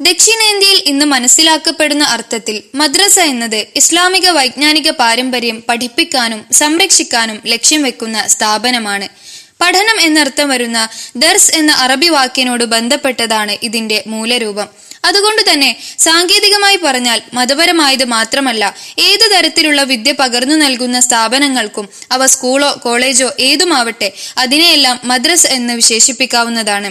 ദക്ഷിണേന്ത്യയിൽ ഇന്ന് മനസ്സിലാക്കപ്പെടുന്ന അർത്ഥത്തിൽ മദ്രസ എന്നത് ഇസ്ലാമിക വൈജ്ഞാനിക പാരമ്പര്യം പഠിപ്പിക്കാനും സംരക്ഷിക്കാനും ലക്ഷ്യം വെക്കുന്ന സ്ഥാപനമാണ്. പഠനം എന്നർത്ഥം വരുന്ന ദർസ് എന്ന അറബി വാക്കിനോട് ബന്ധപ്പെട്ടതാണ് ഇതിന്റെ മൂലരൂപം. അതുകൊണ്ട് തന്നെ സാങ്കേതികമായി പറഞ്ഞാൽ മതപരമായത് മാത്രമല്ല ഏതു തരത്തിലുള്ള വിദ്യ പകർന്നു നൽകുന്ന സ്ഥാപനങ്ങൾക്കും അവ സ്കൂളോ കോളേജോ ഏതുമാവട്ടെ അതിനെയെല്ലാം മദ്രസ് എന്ന് വിശേഷിപ്പിക്കാവുന്നതാണ്.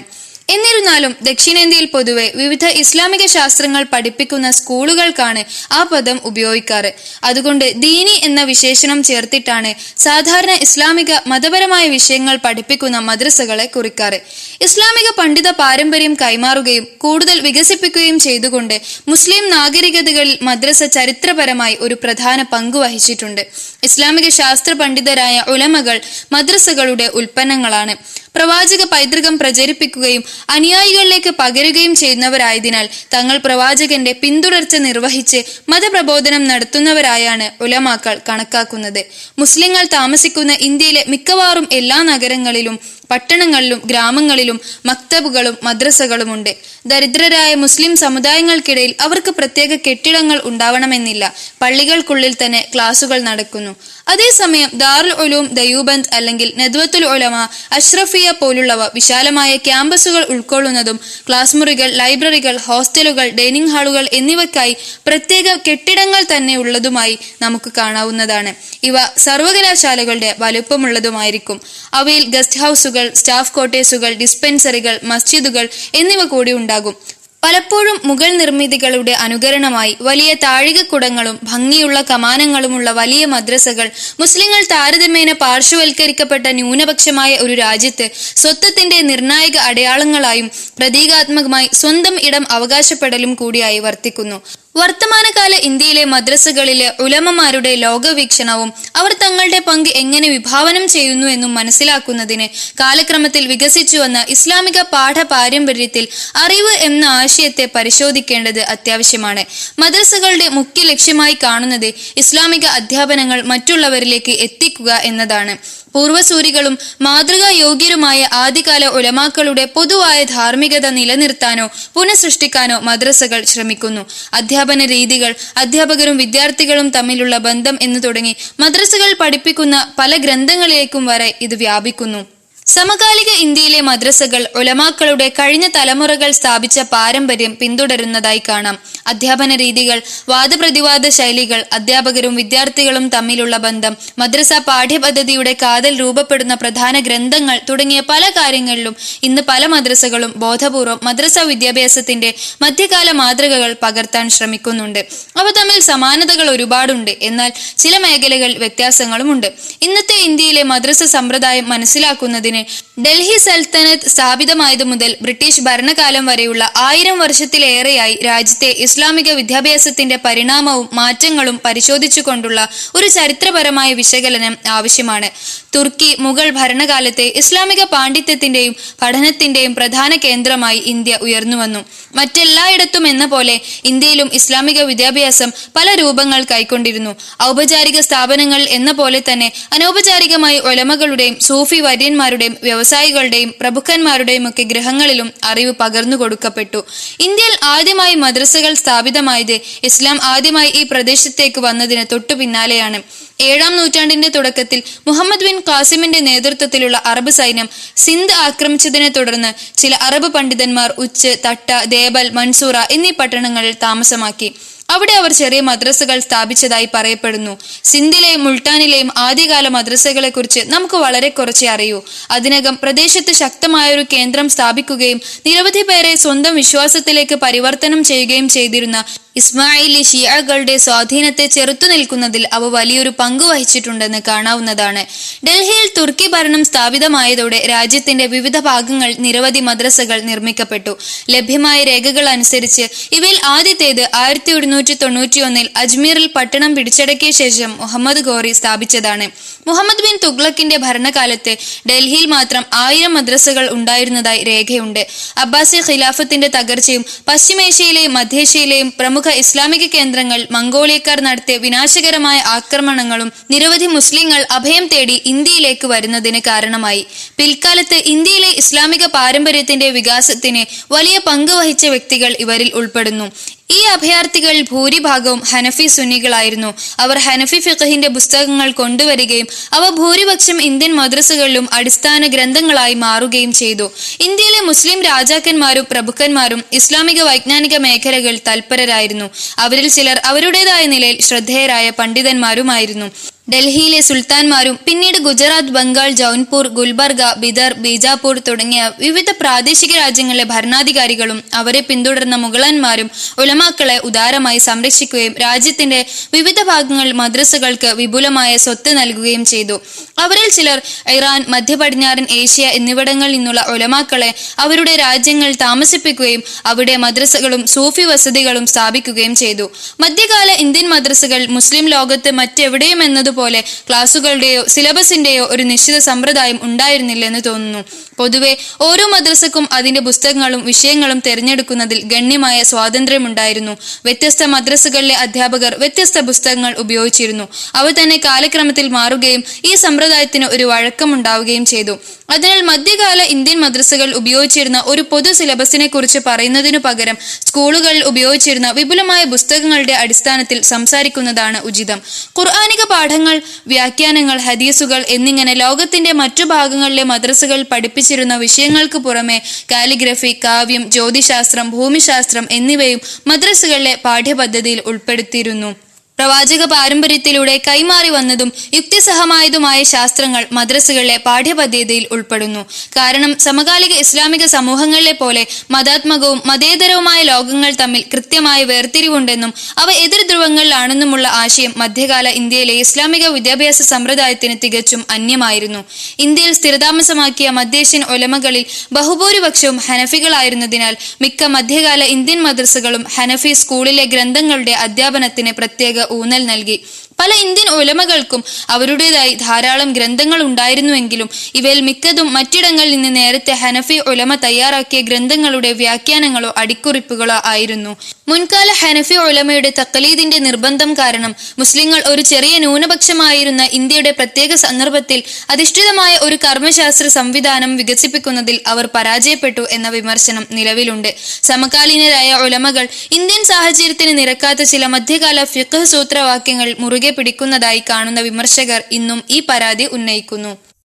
എന്നിരുന്നാലും ദക്ഷിണേന്ത്യയിൽ പൊതുവെ വിവിധ ഇസ്ലാമിക ശാസ്ത്രങ്ങൾ പഠിപ്പിക്കുന്ന സ്കൂളുകൾക്കാണ് ആ പദം ഉപയോഗിക്കാറ്. അതുകൊണ്ട് ദീനി എന്ന വിശേഷണം ചേർത്തിട്ടാണ് സാധാരണ ഇസ്ലാമിക മതപരമായ വിഷയങ്ങൾ പഠിപ്പിക്കുന്ന മദ്രസകളെ കുറിക്കാറ്. ഇസ്ലാമിക പണ്ഡിത പാരമ്പര്യം കൈമാറുകയും കൂടുതൽ വികസിപ്പിക്കുകയും ചെയ്തുകൊണ്ട് മുസ്ലിം നാഗരികതകളിൽ മദ്രസ ചരിത്രപരമായി ഒരു പ്രധാന പങ്ക് വഹിച്ചിട്ടുണ്ട്. ഇസ്ലാമിക ശാസ്ത്ര പണ്ഡിതരായ ഉലമകൾ മദ്രസകളുടെ ഉൽപ്പന്നങ്ങളാണ്. പ്രവാചക പൈതൃകം പ്രചരിപ്പിക്കുകയും അനുയായികളിലേക്ക് പകരുകയും ചെയ്യുന്നവരായതിനാൽ തങ്ങൾ പ്രവാചകന്റെ പിന്തുടർച്ച നിർവഹിച്ച് മതപ്രബോധനം നടത്തുന്നവരായാണ് ഉലമാക്കൾ കണക്കാക്കുന്നത്. മുസ്ലിങ്ങൾ താമസിക്കുന്ന ഇന്ത്യയിലെ മിക്കവാറും എല്ലാ നഗരങ്ങളിലും പട്ടണങ്ങളിലും ഗ്രാമങ്ങളിലും മക്തബുകളും മദ്രസകളുമുണ്ട്. ദരിദ്രരായ മുസ്ലിം സമുദായങ്ങൾക്കിടയിൽ അവർക്ക് പ്രത്യേക കെട്ടിടങ്ങൾ ഉണ്ടാവണമെന്നില്ല. പള്ളികൾക്കുള്ളിൽ തന്നെ ക്ലാസുകൾ നടക്കുന്നു. അതേസമയം ദാറുൽ ഉലൂം ദയൂബന്ദ് അല്ലെങ്കിൽ നദ്വത്തുൽ ഉലമ അഷ്റഫിയ പോലുള്ളവ വിശാലമായ ക്യാമ്പസുകൾ ഉൾക്കൊള്ളുന്നതും ക്ലാസ് മുറികൾ ലൈബ്രറികൾ ഹോസ്റ്റലുകൾ ഡൈനിങ് ഹാളുകൾ എന്നിവയ്ക്കായി പ്രത്യേക കെട്ടിടങ്ങൾ തന്നെ ഉള്ളതുമായി നമുക്ക് കാണാവുന്നതാണ്. ഇവ സർവകലാശാലകളുടെ വലുപ്പമുള്ളതുമായിരിക്കും. അവയിൽ ഗസ്റ്റ് ഹൗസുകൾ സ്റ്റാഫ് ക്വാർട്ടേഴ്സുകൾ ഡിസ്പെൻസറികൾ മസ്ജിദുകൾ എന്നിവ കൂടി ഉണ്ടാകും. പലപ്പോഴും മുഗൾ നിർമ്മിതികളുടെ അനുകരണമായി വലിയ താഴികക്കുടങ്ങളും ഭംഗിയുള്ള കമാനങ്ങളുമുള്ള വലിയ മദ്രസകൾ മുസ്ലിങ്ങൾ താരതമ്യേന പാർശ്വവൽക്കരിക്കപ്പെട്ട ന്യൂനപക്ഷമായ ഒരു രാജ്യത്ത് സ്വത്വത്തിന്റെ നിർണായക അടയാളങ്ങളായും പ്രതീകാത്മകമായി സ്വന്തം ഇടം അവകാശപ്പെടലും കൂടിയായി വർത്തിക്കുന്നു. വർത്തമാനകാല ഇന്ത്യയിലെ മദ്രസകളിലെ ഉലമമാരുടെ ലോകവീക്ഷണവും അവർ തങ്ങളുടെ പങ്ക് എങ്ങനെ വിഭാവനം ചെയ്യുന്നു എന്നും മനസ്സിലാക്കുന്നതിന് കാലക്രമത്തിൽ വികസിച്ചു വന്ന ഇസ്ലാമിക പാഠ പാരമ്പര്യത്തിൽ അറിവ് എന്ന ആശയത്തെ പരിശോധിക്കേണ്ടത് അത്യാവശ്യമാണ്. മദ്രസകളുടെ മുഖ്യ ലക്ഷ്യമായി കാണുന്നത് ഇസ്ലാമിക അധ്യാപനങ്ങൾ മറ്റുള്ളവരിലേക്ക് എത്തിക്കുക എന്നതാണ്. പൂർവസൂരികളും മാതൃകാ യോഗ്യരുമായ ആദ്യകാല ഉലമാക്കളുടെ പൊതുവായ ധാർമ്മികത നിലനിർത്താനോ പുനഃസൃഷ്ടിക്കാനോ മദ്രസകൾ ശ്രമിക്കുന്നു. അധ്യാപന രീതികൾ അധ്യാപകരും വിദ്യാർത്ഥികളും തമ്മിലുള്ള ബന്ധം എന്നു തുടങ്ങി മദ്രസകൾ പഠിപ്പിക്കുന്ന പല ഗ്രന്ഥങ്ങളിലേക്കും വരെ ഇത് വ്യാപിക്കുന്നു. സമകാലിക ഇന്ത്യയിലെ മദ്രസകൾ ഒലമാക്കളുടെ കഴിഞ്ഞ തലമുറകൾ സ്ഥാപിച്ച പാരമ്പര്യം പിന്തുടരുന്നതായി കാണാം. അധ്യാപന രീതികൾ വാദപ്രതിവാദ ശൈലികൾ അധ്യാപകരും വിദ്യാർത്ഥികളും തമ്മിലുള്ള ബന്ധം മദ്രസ പാഠ്യപദ്ധതിയുടെ കാതൽ രൂപപ്പെടുന്ന പ്രധാന ഗ്രന്ഥങ്ങൾ തുടങ്ങിയ പല കാര്യങ്ങളിലും ഇന്ന് പല മദ്രസകളും ബോധപൂർവം മദ്രസ വിദ്യാഭ്യാസത്തിന്റെ മധ്യകാല മാതൃകകൾ പകർത്താൻ ശ്രമിക്കുന്നുണ്ട്. അവ തമ്മിൽ സമാനതകൾ ഒരുപാടുണ്ട്. എന്നാൽ ചില മേഖലകളിൽ വ്യത്യാസങ്ങളുമുണ്ട്. ഇന്നത്തെ ഇന്ത്യയിലെ മദ്രസ സമ്പ്രദായം മനസ്സിലാക്കുന്നതിന് ഡൽഹി സൽത്തനത്ത് സ്ഥാപിതമായതു മുതൽ ബ്രിട്ടീഷ് ഭരണകാലം വരെയുള്ള ആയിരം വർഷത്തിലേറെയായി രാജ്യത്തെ ഇസ്ലാമിക വിദ്യാഭ്യാസത്തിന്റെ പരിണാമവും മാറ്റങ്ങളും പരിശോധിച്ചുകൊണ്ടുള്ള ഒരു ചരിത്രപരമായ വിശകലനം ആവശ്യമാണ്. തുർക്കി മുഗൾ ഭരണകാലത്തെ ഇസ്ലാമിക പാണ്ഡിത്യത്തിന്റെയും പഠനത്തിന്റെയും പ്രധാന കേന്ദ്രമായി ഇന്ത്യ ഉയർന്നുവന്നു. മറ്റെല്ലായിടത്തും എന്ന പോലെ ഇന്ത്യയിലും ഇസ്ലാമിക വിദ്യാഭ്യാസം പല രൂപങ്ങൾ കൈക്കൊണ്ടിരുന്നു. ഔപചാരിക സ്ഥാപനങ്ങൾ എന്ന പോലെ തന്നെ അനൗപചാരികമായി ഒലമകളുടെയും സൂഫി വര്യന്മാരുടെയും വ്യവസായികളുടെയും പ്രഭുക്കന്മാരുടെയും ഒക്കെ ഗൃഹങ്ങളിലും അറിവ് പകർന്നു കൊടുക്കപ്പെട്ടു. ഇന്ത്യയിൽ ആദ്യമായി മദ്രസകൾ സ്ഥാപിതമായത് ഇസ്ലാം ആദ്യമായി ഈ പ്രദേശത്തേക്ക് വന്നതിന് തൊട്ടു പിന്നാലെയാണ്. ഏഴാം നൂറ്റാണ്ടിന്റെ തുടക്കത്തിൽ മുഹമ്മദ് ബിൻ കാസിമിന്റെ നേതൃത്വത്തിലുള്ള അറബ് സൈന്യം സിന്ധ് ആക്രമിച്ചതിനെ തുടർന്ന് ചില അറബ് പണ്ഡിതന്മാർ ഉച്ച് തട്ട ദേബൽ മൻസൂറ എന്നീ പട്ടണങ്ങളിൽ താമസമാക്കി. അവിടെ അവർ ചെറിയ മദ്രസകൾ സ്ഥാപിച്ചതായി പറയപ്പെടുന്നു. സിന്ധിലെയും മുൾട്ടാനിലെയും ആദ്യകാല മദ്രസകളെ കുറിച്ച് നമുക്ക് വളരെ കുറച്ചേ അറിയൂ. അതിനകം പ്രദേശത്ത് ശക്തമായ ഒരു കേന്ദ്രം സ്ഥാപിക്കുകയും നിരവധി പേരെ സ്വന്തം വിശ്വാസത്തിലേക്ക് പരിവർത്തനം ചെയ്യുകയും ചെയ്തിരുന്ന ഇസ്മായിലി ഷിയകളുടെ സ്വാധീനത്തെ ചെറുത്തു നിൽക്കുന്നതിൽ അവ വലിയൊരു പങ്ക് വഹിച്ചിട്ടുണ്ടെന്ന് കാണാവുന്നതാണ്. ഡൽഹിയിൽ തുർക്കി ഭരണം സ്ഥാപിതമായതോടെ രാജ്യത്തിന്റെ വിവിധ ഭാഗങ്ങൾ നിരവധി മദ്രസകൾ നിർമ്മിക്കപ്പെട്ടു. ലഭ്യമായ രേഖകൾ അനുസരിച്ച് ഇവയിൽ ആദ്യത്തേത് ആയിരത്തി മുന്നൂറ്റി തൊണ്ണൂറ്റിയൊന്നിൽ അജ്മീറിൽ പട്ടണം പിടിച്ചടക്കിയ ശേഷം മുഹമ്മദ് ഗോറി സ്ഥാപിച്ചതാണ്. മുഹമ്മദ് ബിൻ തുഗ്ലക്കിന്റെ ഭരണകാലത്ത് ഡൽഹിയിൽ മാത്രം ആയിരം മദ്രസകൾ ഉണ്ടായിരുന്നതായി രേഖയുണ്ട്. അബ്ബാസി ഖിലാഫത്തിന്റെ തകർച്ചയും പശ്ചിമേഷ്യയിലെയും മധ്യേഷ്യയിലെയും പ്രമുഖ ഇസ്ലാമിക കേന്ദ്രങ്ങൾ മംഗോളിയക്കാർ നടത്തിയ വിനാശകരമായ ആക്രമണങ്ങളും നിരവധി മുസ്ലിങ്ങൾ അഭയം തേടി ഇന്ത്യയിലേക്ക് വരുന്നതിന് കാരണമായി. പിൽക്കാലത്ത് ഇന്ത്യയിലെ ഇസ്ലാമിക പാരമ്പര്യത്തിന്റെ വികാസത്തിന് വലിയ പങ്ക് വഹിച്ച വ്യക്തികൾ ഇവരിൽ ഉൾപ്പെടുന്നു. ഈ അഭയാർത്ഥികൾ ഭൂരിഭാഗവും ഹനഫി സുന്നികളായിരുന്നു. അവർ ഹനഫി ഫിഖഹിന്റെ പുസ്തകങ്ങൾ കൊണ്ടുവരികയും അവ ഭൂരിപക്ഷം ഇന്ത്യൻ മദ്രസകളിലും അടിസ്ഥാന ഗ്രന്ഥങ്ങളായി മാറുകയും ചെയ്തു. ഇന്ത്യയിലെ മുസ്ലിം രാജാക്കന്മാരും പ്രഭുക്കന്മാരും ഇസ്ലാമിക വൈജ്ഞാനിക മേഖലകൾ തൽപരരായിരുന്നു. അവരിൽ ചിലർ അവരുടേതായ നിലയിൽ ശ്രദ്ധേയരായ പണ്ഡിതന്മാരുമായിരുന്നു. ഡൽഹിയിലെ സുൽത്താൻമാരും പിന്നീട് ഗുജറാത്ത് ബംഗാൾ ജൗൻപൂർ ഗുൽബർഗ ബിദർ ബീജാപൂർ തുടങ്ങിയ വിവിധ പ്രാദേശിക രാജ്യങ്ങളിലെ ഭരണാധികാരികളും അവരെ പിന്തുടർന്ന മുഗളന്മാരും ഉലമാക്കളെ ഉദാരമായി സംരക്ഷിക്കുകയും രാജ്യത്തിന്റെ വിവിധ ഭാഗങ്ങളിൽ മദ്രസകൾക്ക് വിപുലമായ സ്വത്ത് നൽകുകയും ചെയ്തു. അവരിൽ ചിലർ ഇറാൻ മധ്യപടിഞ്ഞാറൻ ഏഷ്യ എന്നിവിടങ്ങളിൽ നിന്നുള്ള ഉലമാക്കളെ അവരുടെ രാജ്യങ്ങൾ താമസിപ്പിക്കുകയും അവിടെ മദ്രസകളും സൂഫി വസതികളും സ്ഥാപിക്കുകയും ചെയ്തു. മധ്യകാല ഇന്ത്യൻ മദ്രസകൾ മുസ്ലിം ലോകത്ത് മറ്റെവിടെയും എന്നതുപോലെ ക്ലാസുകളുടെയോ സിലബസിന്റെയോ ഒരു നിശ്ചിത സമ്പ്രദായം ഉണ്ടായിരുന്നില്ലെന്ന് തോന്നുന്നു. പൊതുവെ ഓരോ മദ്രസക്കും അതിന്റെ പുസ്തകങ്ങളും വിഷയങ്ങളും തിരഞ്ഞെടുക്കുന്നതിൽ ഗണ്യമായ സ്വാതന്ത്ര്യമുണ്ടായിരുന്നു. വ്യത്യസ്ത മദ്രസകളിലെ അധ്യാപകർ വ്യത്യസ്ത പുസ്തകങ്ങൾ ഉപയോഗിച്ചിരുന്നു. അവ തന്നെ കാലക്രമത്തിൽ മാറുകയും ഈ സമ്പ്രദായത്തിന് ഒരു വഴക്കമുണ്ടാവുകയും ചെയ്തു. അതിനാൽ മധ്യകാല ഇന്ത്യൻ മദ്രസകൾ ഉപയോഗിച്ചിരുന്ന ഒരു പൊതു സിലബസിനെ കുറിച്ച് പറയുന്നതിനു പകരം സ്കൂളുകളിൽ ഉപയോഗിച്ചിരുന്ന വിപുലമായ പുസ്തകങ്ങളുടെ അടിസ്ഥാനത്തിൽ സംസാരിക്കുന്നതാണ് ഉചിതം. ഖുർആാനിക പാഠങ്ങൾ വ്യാഖ്യാനങ്ങൾ ഹദീസുകൾ എന്നിങ്ങനെ ലോകത്തിന്റെ മറ്റു ഭാഗങ്ങളിലെ മദ്രസകൾ പഠിപ്പിച്ചിരുന്ന വിഷയങ്ങൾക്ക് പുറമെ കാലിഗ്രഫി കാവ്യം ജ്യോതിശാസ്ത്രം ഭൂമിശാസ്ത്രം എന്നിവയും മദ്രസകളിലെ പാഠ്യപദ്ധതിയിൽ ഉൾപ്പെടുത്തിയിരുന്നു. പ്രവാചക പാരമ്പര്യത്തിലൂടെ കൈമാറി വന്നതും യുക്തിസഹമായതുമായ ശാസ്ത്രങ്ങൾ മദ്രസകളിലെ പാഠ്യപദ്ധതിയിൽ ഉൾപ്പെടുന്നു. കാരണം സമകാലിക ഇസ്ലാമിക സമൂഹങ്ങളിലെ പോലെ മതാത്മകവും മതേതരവുമായ ലോകങ്ങൾ തമ്മിൽ കൃത്യമായ വേർതിരിവുണ്ടെന്നും അവ എതിർ ധ്രുവങ്ങളിലാണെന്നുമുള്ള ആശയം മധ്യകാല ഇന്ത്യയിലെ ഇസ്ലാമിക വിദ്യാഭ്യാസ സമ്പ്രദായത്തിന് തികച്ചും അന്യമായിരുന്നു. ഇന്ത്യയിൽ സ്ഥിരതാമസമാക്കിയ മധ്യേഷ്യൻ ഒലമകളിൽ ബഹുഭൂരിപക്ഷവും ഹനഫികളായിരുന്നതിനാൽ മിക്ക മധ്യകാല ഇന്ത്യൻ മദ്രസകളും ഹനഫി സ്കൂളിലെ ഗ്രന്ഥങ്ങളുടെ അധ്യാപനത്തിന് പ്രത്യേക ഊന്നൽ നൽകി. പല ഇന്ത്യൻ ഉലമകൾക്കും അവരുടേതായി ധാരാളം ഗ്രന്ഥങ്ങൾ ഉണ്ടായിരുന്നുവെങ്കിലും ഇവയിൽ മിക്കതും മറ്റിടങ്ങളിൽ നിന്ന് നേരത്തെ ഹനഫി ഉലമ തയ്യാറാക്കിയ ഗ്രന്ഥങ്ങളുടെ വ്യാഖ്യാനങ്ങളോ അടിക്കുറിപ്പുകളോ ആയിരുന്നു. മുൻകാല ഹനഫി ഉലമയുടെ തക്കലീദിന്റെ നിർബന്ധം കാരണം മുസ്ലിങ്ങൾ ഒരു ചെറിയ ന്യൂനപക്ഷമായിരുന്ന ഇന്ത്യയുടെ പ്രത്യേക സന്ദർഭത്തിൽ അധിഷ്ഠിതമായ ഒരു കർമ്മശാസ്ത്ര സംവിധാനം വികസിപ്പിക്കുന്നതിൽ അവർ പരാജയപ്പെട്ടു എന്ന വിമർശനം നിലവിലുണ്ട്. സമകാലീനരായ ഉലമകൾ ഇന്ത്യൻ സാഹചര്യത്തിന് നിരക്കാത്ത ചില മധ്യകാല ഫിഖ് സൂത്രവാക്യങ്ങൾ മുറുകെ പിടിക്കുന്നതായി കാണുന്ന വിമർശകർ ഇന്നും ഈ പരാതി ഉന്നയിക്കുന്നു